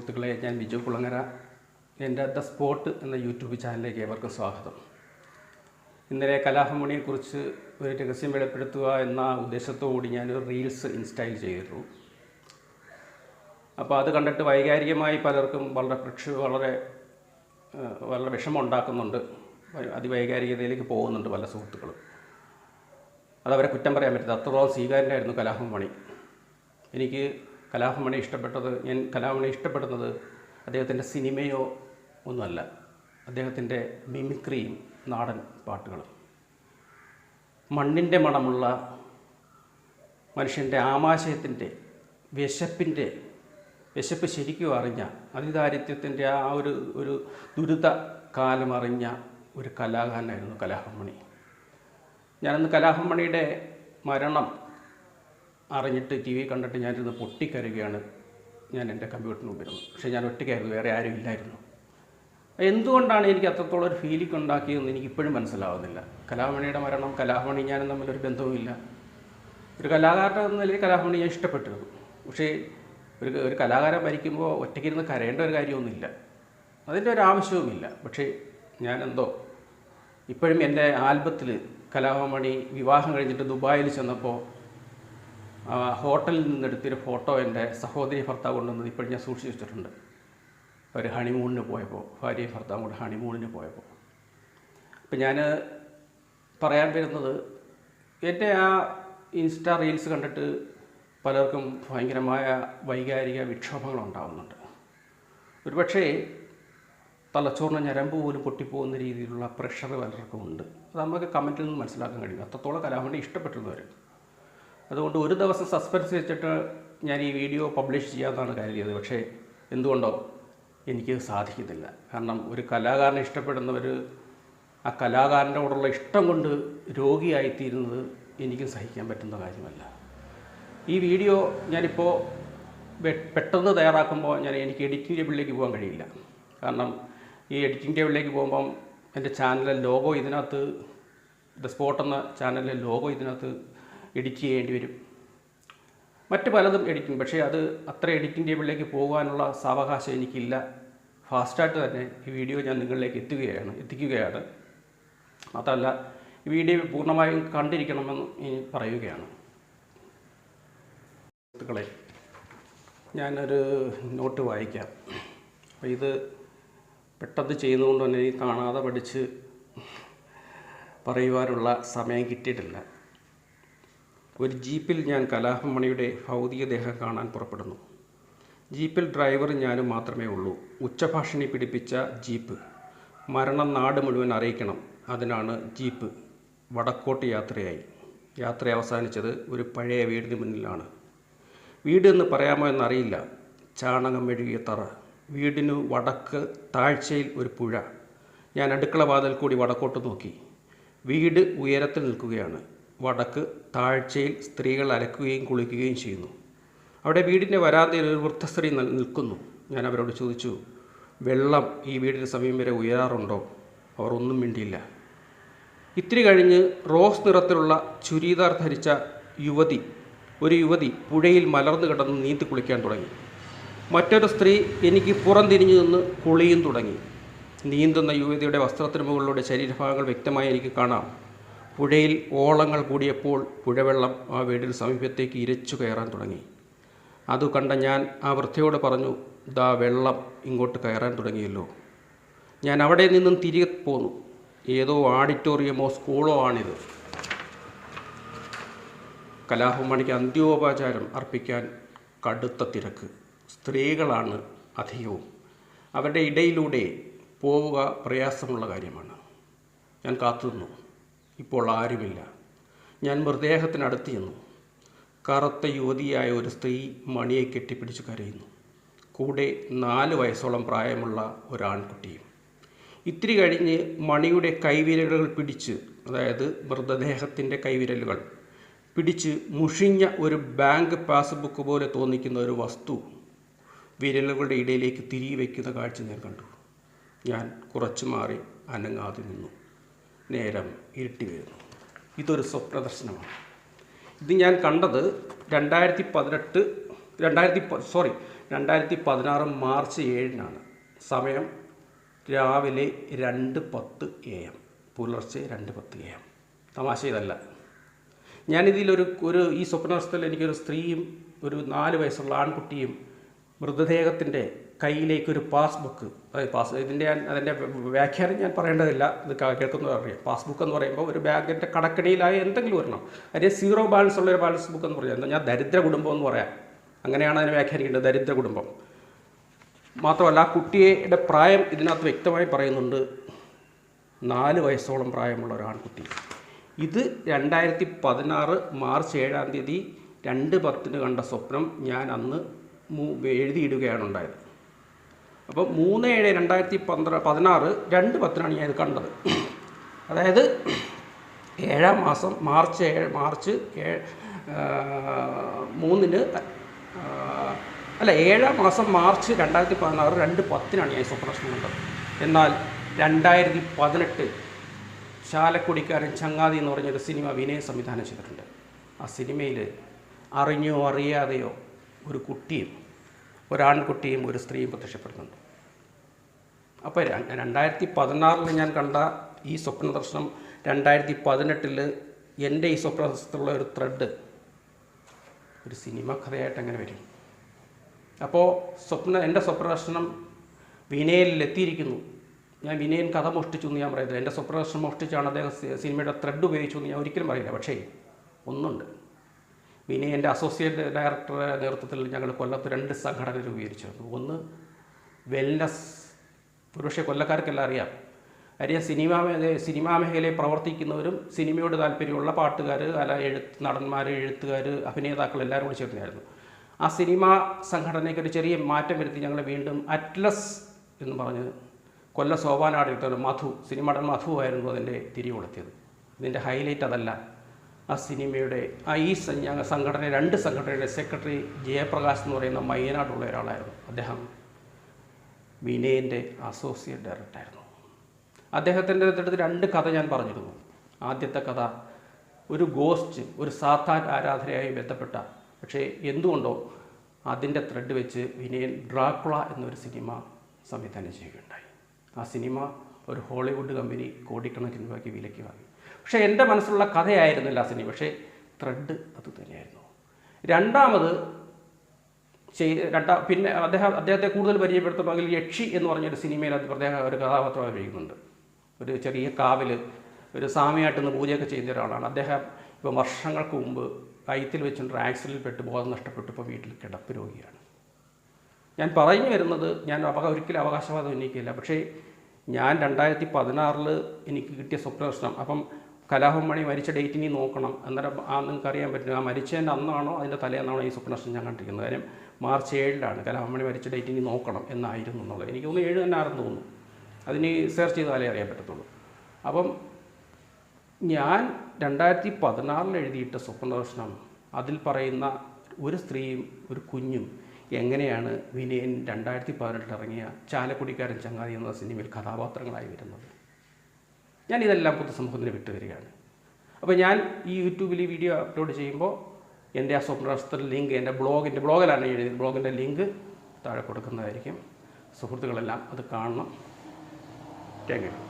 സുഹൃത്തുക്കളെ ഞാൻ ബിജു കുളങ്ങര. എന്റെ ദ സ്പോട്ട് എന്ന യൂട്യൂബ് ചാനലിലേക്ക് ഏവർക്കും സ്വാഗതം. ഇന്നലെ കലാഹമണിയെക്കുറിച്ച് ഒരു രഹസ്യം വെളിപ്പെടുത്തുക എന്ന ഉദ്ദേശത്തോടുകൂടി ഞാനൊരു റീൽസ് ഇൻസ്റ്റൈൽ ചെയ്തിരുന്നു അപ്പോൾ അത് കണ്ടിട്ട് വൈകാരികമായി പലർക്കും വളരെ പ്രക്ഷ വളരെ വളരെ വിഷമം ഉണ്ടാക്കുന്നുണ്ട് വൈ- അതിവൈകാരികതയിലേക്ക് പോകുന്നുണ്ട് പല സുഹൃത്തുക്കളും. അതവരെ കുറ്റം പറയാൻ പറ്റില്ല. അത്രത്തോളം സ്വീകാര്യമായിരുന്നു കലാഹമണി എനിക്ക് കലാഭമണി ഇഷ്ടപ്പെട്ടത് ഞാൻ കലാഭവനെ ഇഷ്ടപ്പെടുന്നത് അദ്ദേഹത്തിന്റെ സിനിമയോ ഒന്നുമല്ല. അദ്ദേഹത്തിന്റെ മിമിക്രിയും നാടൻ പാട്ടുകളും. മണ്ണിന്റെ മണമുള്ള മനുഷ്യന്റെ ആമാശയത്തിന്റെ വിശപ്പിന്റെ വിശപ്പ് ശരിക്കും അറിഞ്ഞ അതിദാരിദ്ര്യത്തിന്റെ ആ ഒരു ഒരു ദുരിത കാലം അറിഞ്ഞ ഒരു കലാകാരനായിരുന്നു കലാഭമണി ഞാനന്ന് കലാഭമണിയുടെ മരണം അറിഞ്ഞിട്ട് ടി വി കണ്ടിട്ട് ഞാനിരുന്ന് പൊട്ടിക്കരുകയാണ് ഞാൻ എന്റെ കമ്പ്യൂട്ടറിന് മുമ്പിരുന്നു പക്ഷേ ഞാൻ ഒറ്റയ്ക്കായിരുന്നു വേറെ ആരും ഇല്ലായിരുന്നു. എന്തുകൊണ്ടാണ് എനിക്ക് അത്രത്തോളം ഒരു ഫീലിംഗ് ഉണ്ടാക്കിയതെന്ന് എനിക്ക് ഇപ്പോഴും മനസ്സിലാവുന്നില്ല. കലാമണിയുടെ മരണം കലാമണി ഞാനും തമ്മിലൊരു ബന്ധവുമില്ല. ഒരു കലാകാരൻ എന്ന നിലയിൽ കലാമണി ഞാൻ ഇഷ്ടപ്പെട്ടിരുന്നു. പക്ഷേ ഒരു ഒരു കലാകാരൻ മരിക്കുമ്പോൾ ഒറ്റയ്ക്കിരുന്ന് കരയേണ്ട ഒരു കാര്യമൊന്നുമില്ല. അതിന്റെ ഒരു ആവശ്യവുമില്ല. പക്ഷേ ഞാനെന്തോ ഇപ്പോഴും എന്റെ ആൽബത്തിൽ കലാമണി വിവാഹം കഴിഞ്ഞിട്ട് ദുബായിൽ ചെന്നപ്പോൾ ഹോട്ടലിൽ നിന്നെടുത്തൊരു ഫോട്ടോ എന്റെ സഹോദരി ഭർത്താവ് കൊണ്ടുവന്നത് ഇപ്പോഴും ഞാൻ സൂക്ഷിച്ചു വെച്ചിട്ടുണ്ട് ഒരു ഹണിമൂണിന് പോയപ്പോൾ ഭാര്യയും ഭർത്താവും കൂടെ ഹണിമൂണിന് പോയപ്പോൾ. അപ്പം ഞാൻ പറയാൻ വരുന്നത് എന്റെ ആ ഇൻസ്റ്റാ റീൽസ് കണ്ടിട്ട് പലർക്കും ഭയങ്കരമായ വൈകാരിക വിക്ഷോഭങ്ങൾ ഉണ്ടാകുന്നുണ്ട് ഒരുപക്ഷേ തലച്ചോറിന് ഞരമ്പ് പോലും പൊട്ടിപ്പോകുന്ന രീതിയിലുള്ള പ്രഷർ പലർക്കും ഉണ്ട്. അത് നമുക്ക് കമന്റിൽ നിന്ന് മനസ്സിലാക്കാൻ കഴിയും. അത്രത്തോളം കലാമണി ഇഷ്ടപ്പെട്ടിരുന്നവർ അതുകൊണ്ട് ഒരു ദിവസം സസ്പെൻസ് വെച്ചിട്ട് ഞാൻ ഈ വീഡിയോ പബ്ലിഷ് ചെയ്യാമെന്നാണ് കരുതിയത് പക്ഷേ എന്തുകൊണ്ടോ എനിക്ക് സാധിക്കുന്നില്ല. കാരണം ഒരു കലാകാരനെ ഇഷ്ടപ്പെടുന്നവർ ആ കലാകാരന്റെ കൂടെയുള്ള ഇഷ്ടം കൊണ്ട് രോഗിയായിത്തീരുന്നത് എനിക്ക് സഹിക്കാൻ പറ്റുന്ന കാര്യമല്ല. ഈ വീഡിയോ ഞാനിപ്പോൾ പെട്ടെന്ന് തയ്യാറാക്കുമ്പോൾ ഞാൻ എനിക്ക് എഡിറ്റിംഗ് ടേബിളിലേക്ക് പോകാൻ കഴിയില്ല. കാരണം ഈ എഡിറ്റിംഗ് ടേബിളിലേക്ക് പോകുമ്പം എന്റെ ചാനലിലെ ലോഗോ ഇതിനകത്ത് ദ സ്പോട്ട് എന്ന ചാനലിലെ ലോഗോ ഇതിനകത്ത് എഡിറ്റ് ചെയ്യേണ്ടി വരും. മറ്റ് പലതും എഡിറ്റിംഗ് പക്ഷേ അത് അത്ര എഡിറ്റിംഗ് ടേബിളിലേക്ക് പോകാനുള്ള സാവകാശം എനിക്കില്ല. ഫാസ്റ്റായിട്ട് തന്നെ ഈ വീഡിയോ ഞാൻ നിങ്ങളിലേക്ക് എത്തുകയാണ് എത്തിക്കുകയാണ്. മാത്രമല്ല ഈ വീഡിയോ പൂർണമായും കണ്ടിരിക്കണമെന്ന് ഇനി പറയുകയാണ്. സുഹൃത്തുക്കളെ ഞാനൊരു നോട്ട് വായിക്കാം. അപ്പോൾ ഇത് പെട്ടെന്ന് ചെയ്യുന്നതുകൊണ്ട് തന്നെ ഈ കാണാതെ പഠിച്ച് പറയുവാനുള്ള സമയം കിട്ടിയിട്ടില്ല. ഒരു ജീപ്പിൽ ഞാൻ കലാഭമണിയുടെ ഭൗതികദേഹം കാണാൻ പുറപ്പെടുന്നു. ജീപ്പിൽ ഡ്രൈവർ ഞാനും മാത്രമേ ഉള്ളൂ. ഉച്ചഭാഷിണി പിടിപ്പിച്ച ജീപ്പ്. മരണം നാട് മുഴുവൻ അറിയിക്കണം. അതിനാണ് ജീപ്പ്. വടക്കോട്ട് യാത്രയായി. യാത്ര അവസാനിച്ചത് ഒരു പഴയ വീടിന് മുന്നിലാണ്. വീട് എന്ന് പറയാമോ എന്നറിയില്ല. ചാണകം മെഴുകിയ തറ. വീടിനു വടക്ക് താഴ്ചയിൽ ഒരു പുഴ. ഞാൻ അടുക്കള വാതിൽ കൂടി വടക്കോട്ട് നോക്കി. വീട് ഉയരത്തിൽ നിൽക്കുകയാണ്. വടക്ക് താഴ്ചയിൽ സ്ത്രീകൾ അലക്കുകയും കുളിക്കുകയും ചെയ്യുന്നു. അവിടെ വീടിന്റെ വരാന്തയിൽ ഒരു വൃദ്ധസ്ത്രീ സ്ത്രീ നിൽക്കുന്നു. ഞാൻ അവരോട് ചോദിച്ചു വെള്ളം ഈ വീടിന് സമയം വരെ ഉയരാറുണ്ടോ? അവർ ഒന്നും മിണ്ടിയില്ല. ഇത്തിരി കഴിഞ്ഞ് റോസ് നിറത്തിലുള്ള ചുരിദാർ ധരിച്ച യുവതി ഒരു യുവതി പുഴയിൽ മലർന്നു കിടന്ന് നീന്തി കുളിക്കാൻ തുടങ്ങി. മറ്റൊരു സ്ത്രീ എനിക്ക് പുറം തിരിഞ്ഞു നിന്ന് കുളിയും തുടങ്ങി. നീന്തുന്ന യുവതിയുടെ വസ്ത്രത്തിന് മുകളിലൂടെ ശരീരഭാഗങ്ങൾ വ്യക്തമായി എനിക്ക് കാണാം. പുഴയിൽ ഓളങ്ങൾ കൂടിയപ്പോൾ പുഴവെള്ളം ആ വീടിന് സമീപത്തേക്ക് ഇരച്ചു കയറാൻ തുടങ്ങി. അത് കണ്ട ഞാൻ ആ വൃദ്ധയോട് പറഞ്ഞു ദാ വെള്ളം ഇങ്ങോട്ട് കയറാൻ തുടങ്ങിയല്ലോ. ഞാൻ അവിടെ നിന്നും തിരികെ പോന്നു. ഏതോ ഓഡിറ്റോറിയമോ സ്കൂളോ ആണിത്. കലാഭമണിക്ക് അന്ത്യോപചാരം അർപ്പിക്കാൻ കടുത്ത തിരക്ക്. സ്ത്രീകളാണ് അധികവും. അവരുടെ ഇടയിലൂടെ പോവുക പ്രയാസമുള്ള കാര്യമാണ്. ഞാൻ കാത്തുനിന്നു. ഇപ്പോൾ ആരുമില്ല. ഞാൻ മൃതദേഹത്തിനടുത്ത് ചെന്നു. കറുത്ത യുവതിയായ ഒരു സ്ത്രീ മണിയെ കെട്ടിപ്പിടിച്ച് കരയുന്നു. കൂടെ നാല് വയസ്സോളം പ്രായമുള്ള ഒരാൺകുട്ടിയും ഇത്തിരി കഴിഞ്ഞ് മണിയുടെ കൈവിരലുകൾ പിടിച്ച് അതായത് മൃതദേഹത്തിന്റെ കൈവിരലുകൾ പിടിച്ച് മുഷിഞ്ഞ ഒരു ബാങ്ക് പാസ്ബുക്ക് പോലെ തോന്നിക്കുന്ന ഒരു വസ്തു വിരലുകളുടെ ഇടയിലേക്ക് തിരികെ വയ്ക്കുന്ന കാഴ്ച ഞാൻ കണ്ടു. ഞാൻ കുറച്ചു മാറി അനങ്ങാതെ നിന്നു. നേരം ഇരുട്ടി വരുന്നു ഇതൊരു സ്വപ്നദർശനമാണ്. ഇത് ഞാൻ കണ്ടത് രണ്ടായിരത്തി പതിനെട്ട് രണ്ടായിരത്തി സോറി രണ്ടായിരത്തി പതിനാറ് മാർച്ച് ഏഴിനാണ്. സമയം രാവിലെ രണ്ട് പത്ത് എ എം പുലർച്ചെ രണ്ട് പത്ത് എ എം തമാശ ഇതല്ല ഞാനിതിലൊരു ഒരു ഈ സ്വപ്നവസ്ഥയിൽ എനിക്കൊരു സ്ത്രീയും ഒരു നാല് വയസ്സുള്ള ആൺകുട്ടിയും മൃതദേഹത്തിന്റെ കയ്യിലേക്കൊരു പാസ്ബുക്ക്. പാസ് ഇതിന്റെ അതിന്റെ വ്യാഖ്യാനം ഞാൻ പറയേണ്ടതില്ല. ഇത് ക- കേൾക്കുന്നവർ അറിയാം. പാസ്ബുക്ക് എന്ന് പറയുമ്പോൾ ഒരു ബാങ്കിന്റെ കടക്കടിയിലായ എന്തെങ്കിലും വരണം. അതിന് സീറോ ബാലൻസ് ഉള്ള ഒരു ബാലൻസ് ബുക്ക് എന്ന് പറയാം ഞാൻ ദരിദ്ര കുടുംബം എന്ന് പറയാം. അങ്ങനെയാണ് അതിനെ വ്യാഖ്യാനിക്കേണ്ടത് ദരിദ്ര കുടുംബം. മാത്രമല്ല ആ കുട്ടിയുടെ പ്രായം ഇതിനകത്ത് വ്യക്തമായി പറയുന്നുണ്ട്. നാല് വയസ്സോളം പ്രായമുള്ള ഒരു ആൺകുട്ടി. ഇത് രണ്ടായിരത്തി പതിനാറ് മാർച്ച് ഏഴാം തീയതി രണ്ട് പത്തിന് കണ്ട സ്വപ്നം ഞാൻ അന്ന് എഴുതിയിടുകയാണ് ഉണ്ടായത്. അപ്പോൾ മൂന്ന് ഏഴ് രണ്ടായിരത്തി പന്ത്ര പതിനാറ് രണ്ട് പത്തിനാണ് ഞാൻ ഇത് കണ്ടത്. അതായത് ഏഴാം മാസം മാർച്ച് ഏഴ് മാർച്ച് ഏഴ് മൂന്നിന് അല്ല ഏഴാം മാസം മാർച്ച് രണ്ടായിരത്തി പതിനാറ് രണ്ട് പത്തിനാണ് ഞാൻ ഈ സ്വപ്നദർശനം കണ്ടത്. എന്നാൽ രണ്ടായിരത്തി പതിനെട്ട് ചാലക്കുടിക്കാരൻ ചങ്ങാതി എന്ന് പറഞ്ഞൊരു സിനിമ വിനയ സംവിധാനം ചെയ്തിട്ടുണ്ട്. ആ സിനിമയിൽ അറിഞ്ഞോ അറിയാതെയോ ഒരു കുട്ടിയും ഒരാൺകുട്ടിയും ഒരു സ്ത്രീയും പ്രത്യക്ഷപ്പെടുന്നുണ്ട്. അപ്പോൾ രണ്ടായിരത്തി പതിനാറിൽ ഞാൻ കണ്ട ഈ സ്വപ്ന ദർശനം രണ്ടായിരത്തി പതിനെട്ടിൽ എന്റെ ഈ സ്വപ്ന ദർശനത്തിലുള്ള ഒരു ത്രെഡ് ഒരു സിനിമ കഥയായിട്ട് അങ്ങനെ വരും. അപ്പോൾ സ്വപ്ന എന്റെ സ്വപ്നദർശനം വിനയലിലെത്തിയിരിക്കുന്നു ഞാൻ വിനയൻ കഥ മോഷ്ടിച്ചു എന്ന് ഞാൻ പറയുന്നത് എന്റെ സ്വപ്നദർശനം മോഷ്ടിച്ചാണ് അദ്ദേഹം സിനിമയുടെ ത്രെഡ് ഉപയോഗിച്ചു എന്ന് ഞാൻ ഒരിക്കലും പറയില്ല പക്ഷേ ഒന്നുണ്ട്. വിനയന്റെ അസോസിയേറ്റ് ഡയറക്ടറുടെ നേതൃത്വത്തിൽ ഞങ്ങൾ കൊല്ലത്ത് രണ്ട് സംഘടന രൂപീകരിച്ചിരുന്നു. ഒന്ന് വെൽനസ് ഒരുപക്ഷെ കൊല്ലക്കാർക്കെല്ലാം അറിയാം. അറിയാം സിനിമ സിനിമാ മേഖലയിൽ പ്രവർത്തിക്കുന്നവരും സിനിമയോട് താല്പര്യമുള്ള പാട്ടുകാർ അല്ല എഴുത്ത് നടന്മാർ എഴുത്തുകാർ അഭിനേതാക്കൾ എല്ലാവരും കൂടി ചേർന്നായിരുന്നു ആ സിനിമാ സംഘടനയ്ക്ക് ഒരു ചെറിയ മാറ്റം വരുത്തി ഞങ്ങൾ വീണ്ടും അറ്റ്ലസ് എന്ന് പറഞ്ഞ് കൊല്ല സോപാനാടെടുത്ത മധു സിനിമ നടൻ മധു ആയിരുന്നു അതിന്റെ തിരികൊളുത്തിയത്. ഇതിന്റെ ഹൈലൈറ്റ് അതല്ല. ആ സിനിമയുടെ ആ ഈ സംഘടന രണ്ട് സംഘടനയുടെ സെക്രട്ടറി ജയപ്രകാശ് എന്ന് പറയുന്ന മയ്യനാടുള്ള ഒരാളായിരുന്നു അദ്ദേഹം. വിനയന്റെ അസോസിയേറ്റ് ഡയറക്ടറായിരുന്നു അദ്ദേഹത്തിന്റെ അടുത്ത് രണ്ട് കഥ ഞാൻ പറഞ്ഞിരുന്നു. ആദ്യത്തെ കഥ ഒരു ഗോസ്റ്റ് ഒരു സാത്താൻ ആരാധനയായി ബന്ധപ്പെട്ട പക്ഷേ എന്തുകൊണ്ടോ അതിന്റെ ത്രെഡ് വെച്ച് വിനയൻ ഡ്രാക്കുള എന്നൊരു സിനിമ സംവിധാനം ചെയ്യുകയുണ്ടായി. ആ സിനിമ ഒരു ഹോളിവുഡ് കമ്പനി കോടിക്കണക്കിന് രൂപയ്ക്ക് വിലയ്ക്ക് വാങ്ങി. പക്ഷേ എന്റെ മനസ്സിലുള്ള കഥയായിരുന്നില്ല ആ സിനിമ. പക്ഷേ ത്രെഡ് അത് തന്നെയായിരുന്നു. രണ്ടാമത് ചെയ് രണ്ട പിന്നെ അദ്ദേഹം അദ്ദേഹത്തെ കൂടുതൽ പരിചയപ്പെടുത്തണമെങ്കിൽ യക്ഷി എന്ന് പറഞ്ഞൊരു സിനിമയിൽ അത് പ്രത്യേക ഒരു കഥാപാത്രം അഭിനയിക്കുന്നുണ്ട്. ഒരു ചെറിയ കാവിൽ ഒരു സ്വാമിയായിട്ട് നിന്ന് പൂജയൊക്കെ ചെയ്യുന്ന ഒരാളാണ്. അദ്ദേഹം ഇപ്പോൾ വർഷങ്ങൾക്ക് മുമ്പ് കയത്തിൽ വെച്ചിട്ട് ആക്സിഡന്റിൽപ്പെട്ട് ബോധം നഷ്ടപ്പെട്ടു ഇപ്പോൾ വീട്ടിൽ കിടപ്പ് രോഗിയാണ്. ഞാൻ പറഞ്ഞു വരുന്നത് ഞാൻ അപക ഒരിക്കലും അവകാശവാദം ഉന്നയിക്കില്ല പക്ഷേ ഞാൻ രണ്ടായിരത്തി പതിനാറിൽ എനിക്ക് കിട്ടിയ സ്വപ്നദർശനം. അപ്പം കലാഭവൻ മണി മരിച്ച ഡേറ്റ് ഇനി നോക്കണം അന്നേരം ആ നിങ്ങൾക്ക് അറിയാൻ പറ്റും ആ മരിച്ചതിന്റെ അന്നാണോ അതിന്റെ തലേന്നാണോ ഈ സ്വപ്നദർശനം ഞാൻ കണ്ടിരിക്കുന്നത്. കാര്യം മാർച്ച് ഏഴിലാണ് കലാഭവൻ മണി മരിച്ച ഡേറ്റ് ഇനി നോക്കണം എന്നായിരുന്നു എന്നുള്ളത്. എനിക്ക് തോന്നുന്നു ഏഴ് തന്നെ ആണെന്ന് തോന്നുന്നു. അതിന് സെർച്ച് ചെയ്താലേ അറിയാൻ പറ്റത്തുള്ളൂ. അപ്പം ഞാൻ രണ്ടായിരത്തി പതിനാറിൽ എഴുതിയിട്ട സ്വപ്നദർശനം അതിൽ പറയുന്ന ഒരു സ്ത്രീയും ഒരു കുഞ്ഞും എങ്ങനെയാണ് വിനയൻ രണ്ടായിരത്തി പതിനെട്ടിൽ ഇറങ്ങിയ ചാലക്കുടിക്കാരൻ ചങ്ങാതി എന്ന സിനിമയിൽ കഥാപാത്രങ്ങളായി വരുന്നത്? ഞാൻ ഇതെല്ലാം പൊതുസമൂഹത്തിന് വിട്ടുവരികയാണ് അപ്പോൾ ഞാൻ ഈ യൂട്യൂബിൽ ഈ വീഡിയോ അപ്ലോഡ് ചെയ്യുമ്പോൾ എന്റെ ആ സ്വപ്നദർശനത്തിന്റെ ലിങ്ക് എന്റെ ബ്ലോഗിന്റെ ബ്ലോഗിലാണ് എഴുതിയത്. ബ്ലോഗിന്റെ ലിങ്ക് താഴെ കൊടുക്കുന്നതായിരിക്കും. സുഹൃത്തുക്കളെല്ലാം അത് കാണണം. Thank you